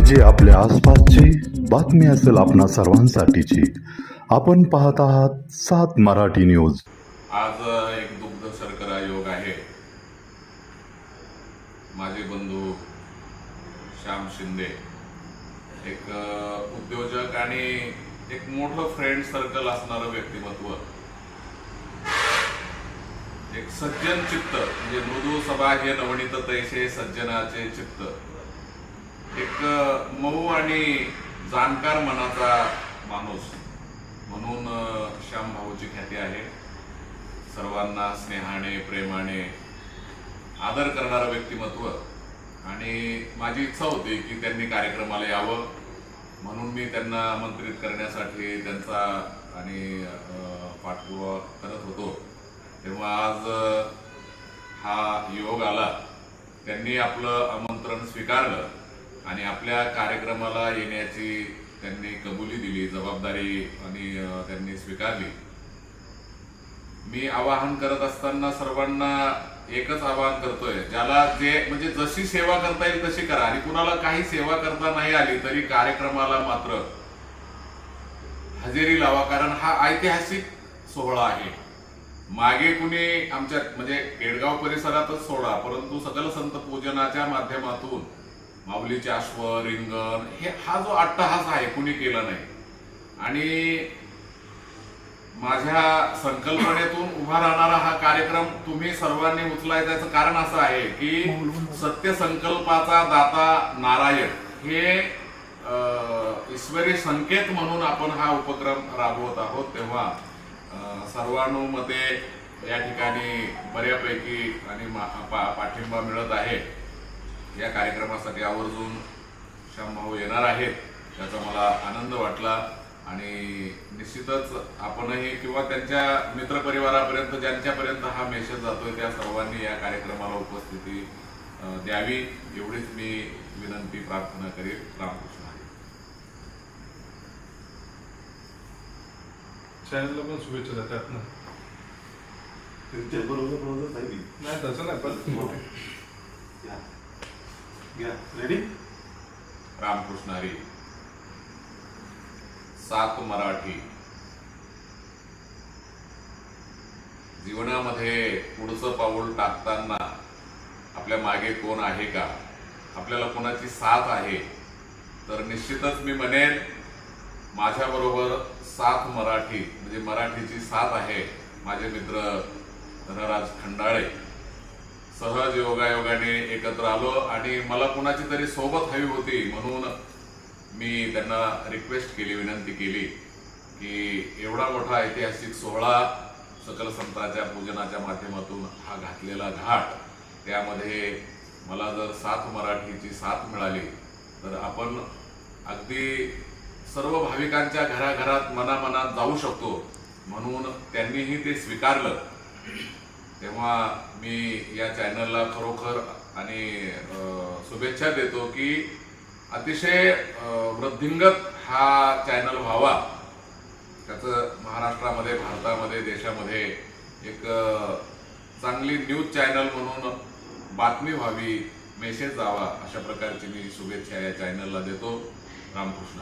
जे आपल्या आसपासची बातमी असेल आपणा सर्वांसाठीची. आपण पाहत आहात सात मराठी न्यूज. आज एक दुग्ध शर्करा योग आहे. माझे बंधू श्याम शिंदे. एक उद्योजक आणि एक मोठं फ्रेंड सर्कल असणारं व्यक्तिमत्व. एक सज्जन चित्त म्हणजे मृदू सभा हे नवनीत तैसे सज्जनाचे चित्त. एक मऊ आणि जाणकार मनाचा माणूस म्हणून श्याम भाऊची ख्याती आहे. सर्वांना स्नेहाने प्रेमाने आदर करणारं व्यक्तिमत्व. आणि माझी इच्छा होती की त्यांनी कार्यक्रमाला यावं. म्हणून मी त्यांना आमंत्रित करण्यासाठी त्यांचा आणि पाठपुरावा करत होतो. तेव्हा आज हा योग आला. त्यांनी आपलं आमंत्रण स्वीकारलं. आणि आपल्या कार्यक्रमाला येण्याची त्यांनी कबुली दिली जबाबदारी आणि त्यांनी स्वीकारली. मी आवाहन करत असताना सर्वांना एकच आवाहन करतोय ज्याला जे म्हणजे जशी सेवा करता येईल तशी करा. आणि कुणाला काही सेवा करता नाही आली तरी कार्यक्रमाला मात्र हजेरी लावा कारण हा ऐतिहासिक सोहळा आहे. मागे कुणी आमच्या म्हणजे केडगाव परिसरातच सोहळा परंतु सकल संत पूजनाच्या माध्यमातून माऊलीचे अश्व रिंगण हे हा जो अट्टहास आहे कुणी केला नाही. आणि माझ्या संकल्पनेतून उभा राहणारा हा कार्यक्रम तुम्ही सर्वांनी उचलाय याचं कारण असं आहे की सत्य संकल्पाचा दाता नारायण हे ईश्वरी संकेत म्हणून आपण हा उपक्रम राबवत आहोत तेव्हा अं, सर्वानुमते या ठिकाणी बऱ्यापैकी आणि पा- पाठिंबा मिळत आहे. या कार्यक्रमासाठी आवर्जून श्यामभाऊ येणार आहेत त्याचा मला आनंद वाटला. आणि निश्चितच आपणही किंवा त्यांच्या मित्रपरिवारापर्यंत ज्यांच्यापर्यंत हा मेसेज जातोय त्या सर्वांनी या कार्यक्रमाला उपस्थिती द्यावी. एवढीच मी विनंती प्रार्थना करीन रामकृष्ण. चॅनलला पण शुभेच्छा देतात ना? बरोबर नाही तसं नाही पण घ्या रेडी रामकृष्ण हरी सात मराठी. जीवनामध्ये पुढचं पाऊल टाकताना आपल्या मागे कोण आहे का? आपल्याला कोणाची साथ आहे? तर निश्चितच मी म्हणेन माझ्याबरोबर साथ मराठी म्हणजे मराठीची साथ आहे माझे मित्र धनराज खंडाळे. सहज योगायोगाने एकत्र आलो आणि मला कुणाची तरी सोबत हवी होती म्हणून मी त्यांना रिक्वेस्ट केली विनंती केली की एवढा मोठा ऐतिहासिक सोहळा सकल संतांच्या पूजनाच्या माध्यमातून हा घातलेला घाट त्यामध्ये मला जर साथ मराठीची साथ मिळाली तर आपण अगदी सर्व भाविकांच्या घराघरात मनामनात जाऊ शकतो म्हणून त्यांनीही ते स्वीकारलं. तेव्हा मी या चॅनलला खरोखर आणि शुभेच्छा देतो की अतिशय वृद्धिंगत हा चॅनल व्हावा. त्याचं महाराष्ट्रामध्ये भारतामध्ये देशामध्ये एक चांगली न्यूज चॅनल म्हणून बातमी व्हावी मेसेज जावा अशा प्रकारची मी शुभेच्छा या चॅनलला देतो. रामकृष्ण.